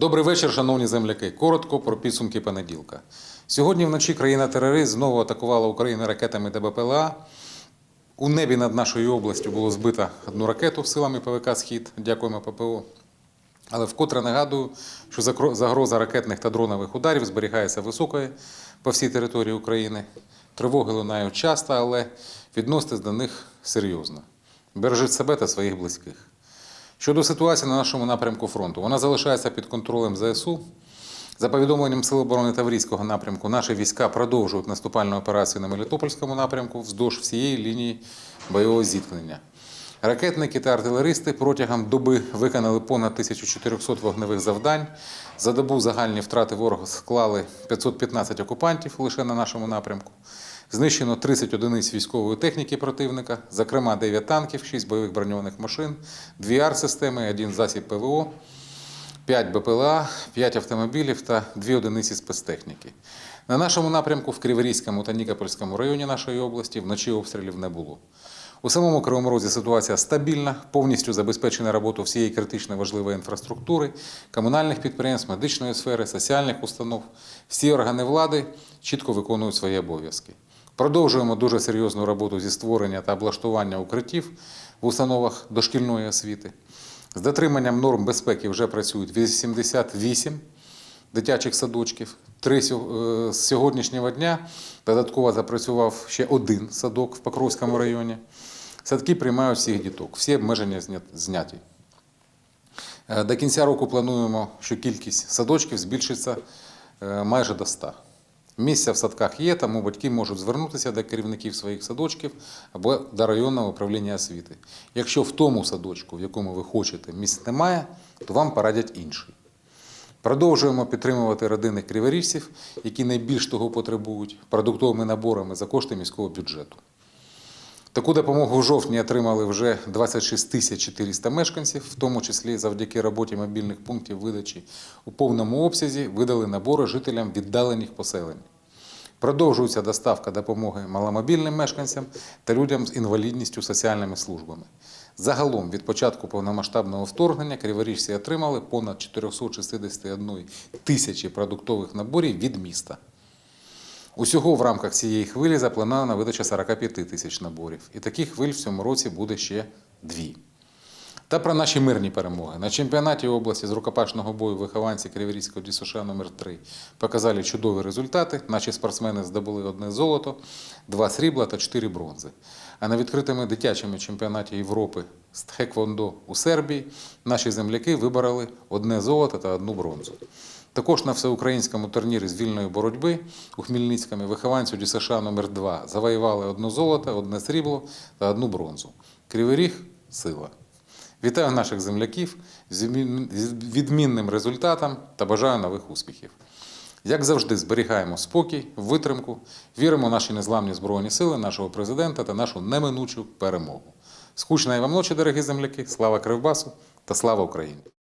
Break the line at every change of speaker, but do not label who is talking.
Добрий вечір, шановні земляки. Коротко про підсумки понеділка. Сьогодні вночі країна-терорист знову атакувала Україну ракетами та БПЛА. У небі над нашою областю було збито одну ракету силами ПВК Схід. Дякуємо ППО. Але вкотре нагадую, що загроза ракетних та дронових ударів зберігається високою по всій території України. Тривоги лунають часто, але відноситесь до них серйозно. Бережіть себе та своїх близьких. Щодо ситуації на нашому напрямку фронту, вона залишається під контролем ЗСУ. За повідомленням Сил оборони Таврійського напрямку, наші війська продовжують наступальну операцію на Мелітопольському напрямку вздовж всієї лінії бойового зіткнення. Ракетники та артилеристи протягом доби виконали понад 1400 вогневих завдань. За добу загальні втрати ворога склали 515 окупантів лише на нашому напрямку. Знищено 30 одиниць військової техніки противника, зокрема 9 танків, 6 бойових броньованих машин, 2 ар-системи, 1 засіб ПВО, 5 БПЛА, 5 автомобілів та 2 одиниці спецтехніки. На нашому напрямку в Криворізькому та Нікопольському районі нашої області вночі обстрілів не було. У самому Кривому Розі ситуація стабільна, повністю забезпечена робота всієї критично важливої інфраструктури, комунальних підприємств, медичної сфери, соціальних установ. Всі органи влади чітко виконують свої обов'язки. Продовжуємо дуже серйозну роботу зі створення та облаштування укриттів в установах дошкільної освіти. З дотриманням норм безпеки вже працюють 88 дитячих садочків. Три е, з сьогоднішнього дня додатково запрацював ще один садок в Покровському районі. Садки приймають всіх діток, всі обмеження зняті. Е, До кінця року плануємо, що кількість садочків збільшиться е, майже до 100. Місця в садках є, тому батьки можуть звернутися до керівників своїх садочків або до районного управління освіти. Якщо в тому садочку, в якому ви хочете, місць немає, то вам порадять інший. Продовжуємо підтримувати родини криворіжців, які найбільш того потребують, продуктовими наборами за кошти міського бюджету. Таку допомогу в жовтні отримали вже 26 тисяч 400 мешканців, в тому числі завдяки роботі мобільних пунктів видачі у повному обсязі видали набори жителям віддалених поселень. Продовжується доставка допомоги маломобільним мешканцям та людям з інвалідністю соціальними службами. Загалом від початку повномасштабного вторгнення криворіжці отримали понад 461 тисячі продуктових наборів від міста. Усього в рамках цієї хвилі запланована видача 45 тисяч наборів. І таких хвиль в цьому році буде ще дві. Та про наші мирні перемоги. На чемпіонаті області з рукопашного бою вихованці Криворізького ДЮСШ номер 3 показали чудові результати. Наші спортсмени здобули одне золото, два срібла та чотири бронзи. А на відкритому дитячому чемпіонаті Європи з Тхеквондо у Сербії наші земляки вибороли одне золото та одну бронзу. Також на всеукраїнському турнірі з вільної боротьби у Хмельницькому вихованцю ДЮСШ номер 2 завоювали одне золото, одне срібло та одну бронзу. Кривий Ріг – сила. Вітаю наших земляків з відмінним результатом та бажаю нових успіхів. Як завжди, зберігаємо спокій, витримку, віримо в наші незламні збройні сили, нашого президента та нашу неминучу перемогу. Скучної вам ночі, дорогі земляки! Слава Кривбасу та слава Україні!